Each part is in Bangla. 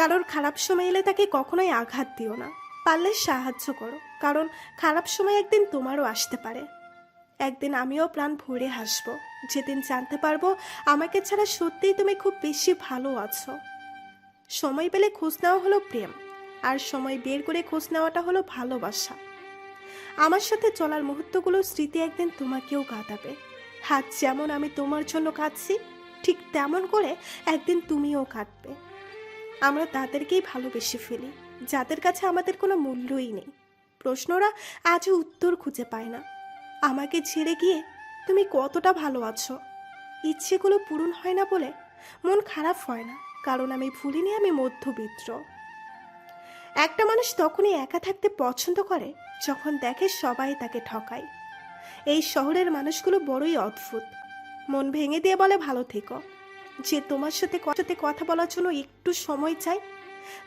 কারোর খারাপ সময় এলে তাকে কখনোই আঘাত দিও না। পারলে সাহায্য করো, কারণ খারাপ সময় একদিন তোমারও আসতে পারে। একদিন আমিও প্রাণ ভরে হাসব। যেদিন জানতে পারব আমাকে ছাড়া সত্যিই তুমি খুব বেশি ভালো আছো। সময় পেলে খোঁজ নেওয়া হলো প্রেম, আর সময় বের করে খোঁজ নেওয়াটা হলো ভালোবাসা। আমার সাথে চলার মুহূর্তগুলো স্মৃতি একদিন তোমাকেও কাঁদাবে হাত যেমন আমি তোমার জন্য কাঁদছি ঠিক তেমন করে একদিন তুমিও কাঁদবে আমরা তাদেরকেই ভালোবেসে ফেলি, যাদের কাছে আমাদের কোনো মূল্যই নেই। প্রশ্নরা আজও উত্তর খুঁজে পায় না। আমাকে ছেড়ে গিয়ে তুমি কতটা ভালো আছো? ইচ্ছেগুলো পূরণ হয় না বলে মন খারাপ হয় না, কারণ আমি ভুলিনি আমি মধ্যবিত্ত। একটা মানুষ তখনই একা থাকতে পছন্দ করে, যখন দেখে সবাই তাকে ঠকায়। এই শহরের মানুষগুলো বড়ই অদ্ভুত। মন ভেঙে দিয়ে বলে, ভালো থেকো। যে তোমার সাথে ক- সাথে কথা বলার জন্য একটু সময় চাই,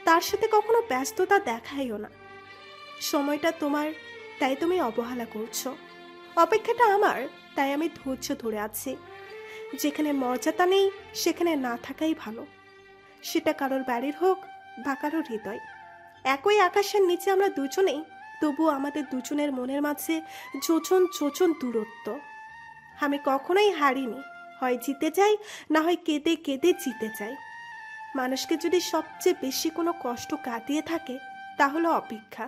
তার সাথে কখনো ব্যস্ততা দেখাইও না। সময়টা তোমার, তাই তুমি অবহেলা করছ। অপেক্ষাটা আমার, তাই আমি ধৈর্য ধরে আছি। যেখানে মর্যাদা নেই, সেখানে না থাকাই ভালো। সেটা কারোর বাড়ির হোক বা কারোর হৃদয়। একই আকাশের নিচে আমরা দুজনেই তবু আমাদের দুজনের মনের মাঝে যোজন যোজন দূরত্ব। আমি কখনোই হারিনি। হয় জিতে যাই না হয় কেঁদে কেঁদে জিতে যাই মানুষকে যদি সবচেয়ে বেশি কোনো কষ্ট কাটিয়ে থাকে, তাহলে অপেক্ষা।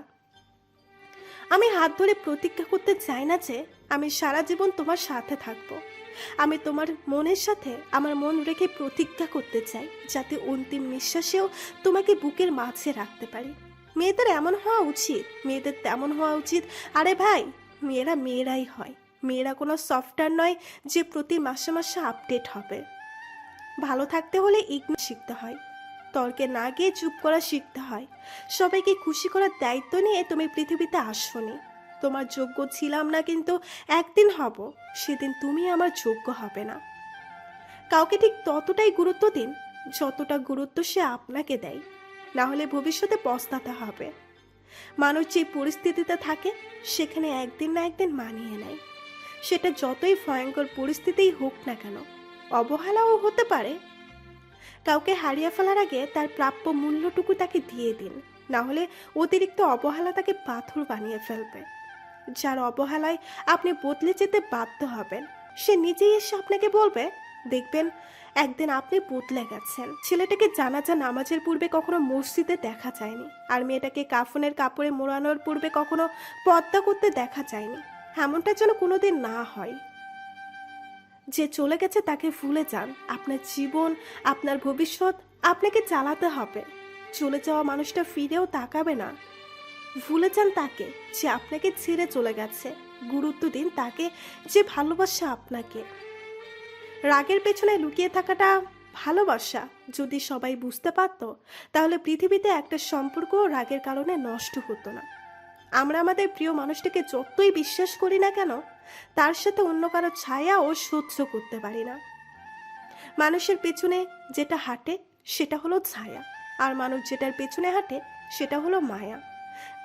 আমি হাত ধরে প্রতিজ্ঞা করতে চাই না যে, আমি সারা জীবন তোমার সাথে থাকব। আমি তোমার মনের সাথে আমার মন রেখে প্রতিজ্ঞা করতে চাই, যাতে অন্তিম নিঃশ্বাসেও তোমাকে বুকের মাঝে রাখতে পারি। মেয়েদের এমন হওয়া উচিত, মেয়েদের তেমন হওয়া উচিত। আরে ভাই, মেয়েরা মেয়েরাই হয়। মেয়েরা কোনো সফটওয়্যার নয় যে প্রতি মাসে মাসে আপডেট হবে। ভালো থাকতে হলে ইগনোর শিখতে হয়। তর্কে না গিয়ে চুপ করা শিখতে হয়। সবাইকে খুশি করার দায়িত্ব নিয়ে তুমি পৃথিবীতে আসনি। তোমার যোগ্য ছিলাম না কিন্তু একদিন হব, সেদিন তুমি আমার যোগ্য হবে না। কাউকে ঠিক ততটাই গুরুত্ব দিন, যতটা গুরুত্ব সে আপনাকে দেয়। না হলে ভবিষ্যতে পস্তাতে হবে। মানুষ যে পরিস্থিতিতে থাকে, সেখানে একদিন না একদিন মানিয়ে নেয়। সেটা যতই ভয়ঙ্কর পরিস্থিতিই হোক না কেন, অবহেলাও হতে পারে। কাউকে হারিয়ে ফেলার আগে তার প্রাপ্য মূল্যটুকু তাকে দিয়ে দিন, না হলে অতিরিক্ত অবহেলা তাকে পাথর বানিয়ে ফেলবে। যার অবহেলায় আপনি বদলে যেতে বাধ্য হবেন, সে নিজেই এসে আপনাকে বলবে, দেখবেন, একদিন আপনি বদলে গেছেন। ছেলেটাকে জানাজা নামাজের পূর্বে কখনো মসজিদে দেখা যায়নি, আর মেয়েটাকে কাফনের কাপড়ে মোড়ানোর পূর্বে কখনো পদ্মা করতে দেখা যায়নি। এমনটা যেন কোনোদিন না হয়। যে চলে গেছে তাকে ভুলে যান। আপনার জীবন, আপনার ভবিষ্যৎ আপনাকে চালাতে হবে। চলে যাওয়া মানুষটা ফিরেও তাকাবে না। ভুলে যান তাকে। যে আপনাকে ছেড়ে চলে গেছে। গুরুত্ব দিন তাকে। যে ভালোবাসে আপনাকে। রাগের পেছনে লুকিয়ে থাকাটা ভালোবাসা। যদি সবাই বুঝতে পারত, তাহলে পৃথিবীতে একটা সম্পর্ক রাগের কারণে নষ্ট হতো না। আমরা আমাদের প্রিয় মানুষটিকে যতই বিশ্বাস করি না কেন, তার সাথে অন্য কারও ছায়া ও সহ্য করতে পারি না। মানুষের পেছনে যেটা হাঁটে, সেটা হলো ছায়া। আর মানুষ যেটার পেছনে হাঁটে, সেটা হলো মায়া।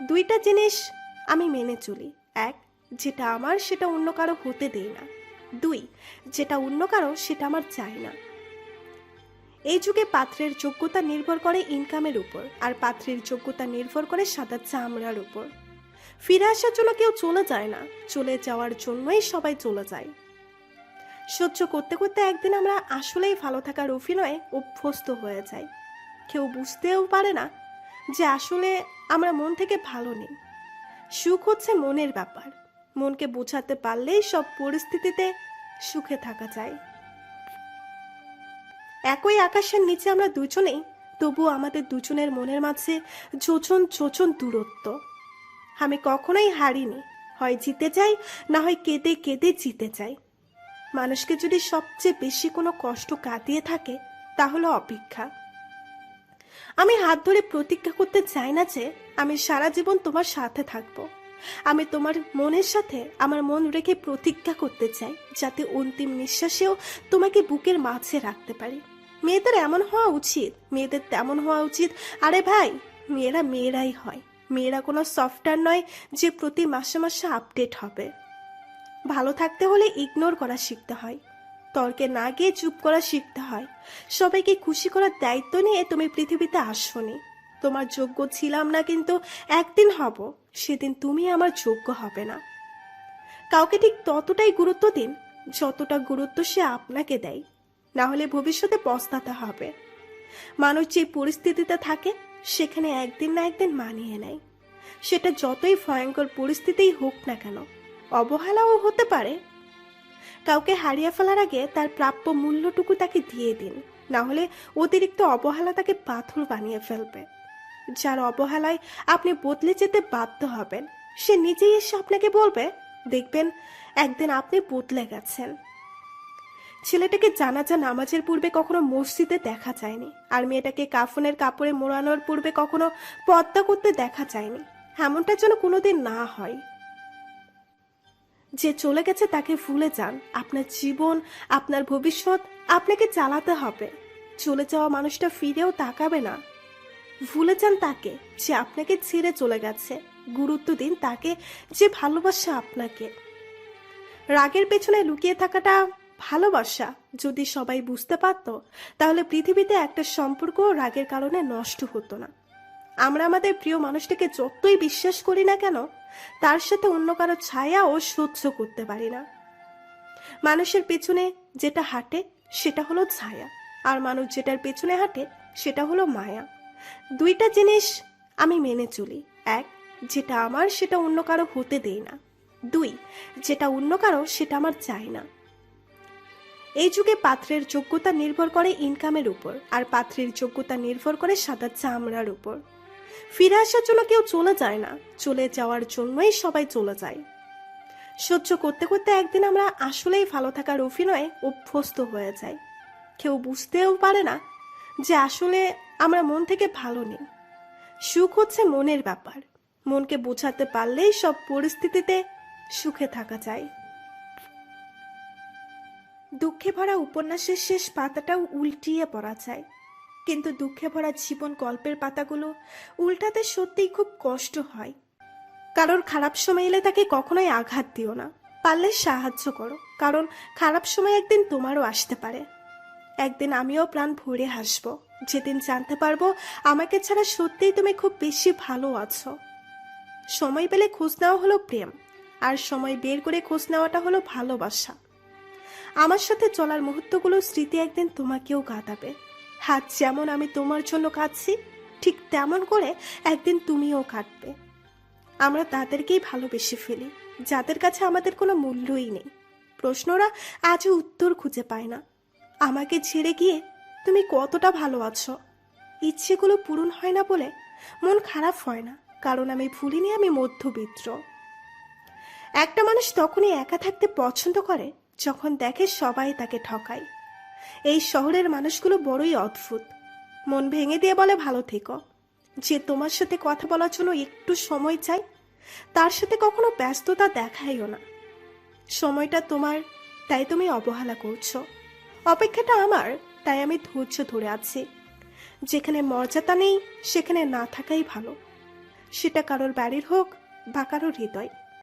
দুইটা জিনিস আমি মেনে চলি। এক, যেটা আমার, সেটা অন্য কারও হতে দেই না। দুই, যেটা অন্য কারও, সেটা আমার চাই না। এই যুগে পাত্রের যোগ্যতা নির্ভর করে ইনকামের উপর, আর পাত্রের যোগ্যতা নির্ভর করে সাদা চামড়ার উপর। ফিরে আসার জন্য কেউ চলে যায় না। চলে যাওয়ার জন্যই সবাই চলে যায়। সহ্য করতে করতে একদিন আমরা আসলেই ভালো থাকার অভিনয়ে অভ্যস্ত হয়ে যাই। কেউ বুঝতেও পারে না যে আসলে আমরা মন থেকে ভালো নেই। সুখ হচ্ছে মনের ব্যাপার। মনকে বোঝাতে পারলেই সব পরিস্থিতিতে সুখে থাকা যায়। একই আকাশের নিচে আমরা দুজনেই তবু আমাদের দুজনের মনের মাঝে যোজন যোজন দূরত্ব। আমি কখনোই হারিনি। হয় জিতে যাই, না হয় কেঁদে কেঁদে জিতে যাই। মানুষকে যদি সবচেয়ে বেশি কোনো কষ্ট কাটিয়ে থাকে, তাহলে অপেক্ষা। আমি হাত ধরে প্রতিজ্ঞা করতে চাই না যে, আমি সারা জীবন তোমার সাথে থাকব। আমি তোমার মনের সাথে আমার মন রেখে প্রতিজ্ঞা করতে চাই, যাতে অন্তিম নিঃশ্বাসেও তোমাকে বুকের মাঝে রাখতে পারি। মেয়েদের এমন হওয়া উচিত, মেয়েদের তেমন হওয়া উচিত। আরে ভাই, মেয়েরা মেয়েরাই হয়। মেয়েরা কোনো সফটওয়্যার নয় যে প্রতি মাসে মাসে আপডেট হবে। ভালো থাকতে হলে ইগনোর করা শিখতে হয়। তর্কে না গিয়ে চুপ করা শিখতে হয়। সবাইকে খুশি করার দায়িত্ব নিয়ে তুমি পৃথিবীতে আসনি। তোমার যোগ্য ছিলাম না কিন্তু একদিন হব, সেদিন তুমি আমার যোগ্য হবে না। কাউকে ঠিক ততটাই গুরুত্ব দিন, যতটা গুরুত্ব সে আপনাকে দেয়। না হলে ভবিষ্যতে পস্তাতে হবে। মানুষ যে পরিস্থিতিতে থাকে সেখানে একদিন না একদিন মানিয়ে নেয়। সেটা যতই ভয়ঙ্কর পরিস্থিতিই হোক না কেন, অবহেলাও হতে পারে। কাউকে হারিয়ে ফেলার আগে তার প্রাপ্য মূল্যটুকু তাকে দিয়ে দিন, না হলে অতিরিক্ত অবহেলা তাকে পাথর বানিয়ে ফেলবে। যার অবহেলায় আপনি বদলে যেতে বাধ্য হবেন, সে নিজেই এসে আপনাকে বলবে, দেখবেন, একদিন আপনি বদলে গেছেন। ছেলেটাকে জানাজা নামাজের পূর্বে কখনো মসজিদে দেখা যায়নি। আর মেয়েটাকে কাফনের কাপড়ে মোড়ানোর পূর্বে কখনো পদ্মা করতে দেখা যায়নি। এমনটা যেন কোনোদিন না হয়। যে চলে গেছে তাকে ভুলে যান। আপনার জীবন, আপনার ভবিষ্যৎ আপনাকে চালাতে হবে। চলে যাওয়া মানুষটা ফিরেও তাকাবে না। ভুলে যান তাকে। যে আপনাকে ছেড়ে চলে গেছে। গুরুত্ব দিন তাকে, যে ভালোবাসা আপনাকে। রাগের পেছনে লুকিয়ে থাকাটা ভালোবাসা যদি সবাই বুঝতে পারত, তাহলে পৃথিবীতে একটা সম্পর্ক রাগের কারণে নষ্ট হতো না। আমরা আমাদের প্রিয় মানুষটাকে যতই বিশ্বাস করি না কেন, তার সাথে অন্য কারও ছায়া ও সহ্য করতে পারি না। মানুষের পেছনে যেটা হাঁটে, সেটা হলো ছায়া, আর মানুষ যেটার পেছনে হাঁটে, সেটা হলো মায়া। দুইটা জিনিস আমি মেনে চলি। এক, যেটা আমার, সেটা অন্য কারও হতে দেই না। দুই, যেটা অন্য কারও, সেটা আমার চাই না। এই যুগে পাত্রের যোগ্যতা নির্ভর করে ইনকামের উপর, আর পাত্রের যোগ্যতা নির্ভর করে সাদা চামড়ার উপর। ফিরে আসার জন্য কেউ চলে যায় না, চলে যাওয়ার জন্যই সবাই চলে যায়। সহ্য করতে করতে একদিন আমরা আসলেই ভালো থাকার অভিনয়ে অভ্যস্ত হয়ে যাই। কেউ বুঝতেও পারে না যে আসলে আমরা মন থেকে ভালো নেই। সুখ হচ্ছে মনের ব্যাপার। মনকে বোঝাতে পারলেই সব পরিস্থিতিতে সুখে থাকা যায়। দুঃখে ভরা উপন্যাসের শেষ পাতাটাও উল্টিয়ে পড়া যায় কিন্তু দুঃখে ভরা জীবন গল্পের পাতাগুলো উল্টাতে সত্যিই খুব কষ্ট হয়। কারোর খারাপ সময় এলে তাকে কখনোই আঘাত দিও না। পারলে সাহায্য করো, কারণ খারাপ সময় একদিন তোমারও আসতে পারে। একদিন আমিও প্রাণ ভরে হাসবো। যেদিন জানতে পারব আমাকে ছাড়া সত্যিই তুমি খুব বেশি ভালো আছো। সময় পেলে খোঁজ নেওয়া হলো প্রেম, আর সময় বের করে খোঁজ নেওয়াটা হলো ভালোবাসা। আমার সাথে চলার মুহূর্তগুলো স্মৃতি একদিন তোমাকেও কাঁদাবে হাত যেমন আমি তোমার জন্য কাঁদছি ঠিক তেমন করে একদিন তুমিও কাঁদবে আমরা তাদেরকেই ভালোবেসে ফেলি, যাদের কাছে আমাদের কোনো মূল্যই নেই। প্রশ্নরা আজও উত্তর খুঁজে পায় না। আমাকে ছেড়ে গিয়ে তুমি কতটা ভালো আছো? ইচ্ছেগুলো পূরণ হয় না বলে মন খারাপ হয় না, কারণ আমি ভুলিনি আমি মধ্যবিত্ত। একটা মানুষ তখনই একা থাকতে পছন্দ করে যখন দেখে সবাই তাকে ঠকায়। এই শহরের মানুষগুলো বড়ই অদ্ভুত। মন ভেঙে দিয়ে বলে, ভালো থেকো। যে তোমার সাথে কথা বলার জন্য একটু সময় চাই, তার সাথে কখনো ব্যস্ততা দেখাইও না। সময়টা তোমার, তাই তুমি অবহেলা করছ। অপেক্ষাটা আমার, তাই আমি ধৈর্য ধরে আছি। যেখানে মর্যাদা নেই, সেখানে না থাকাই ভালো। সেটা কারোর বাড়ির হোক বা কারোর হৃদয়।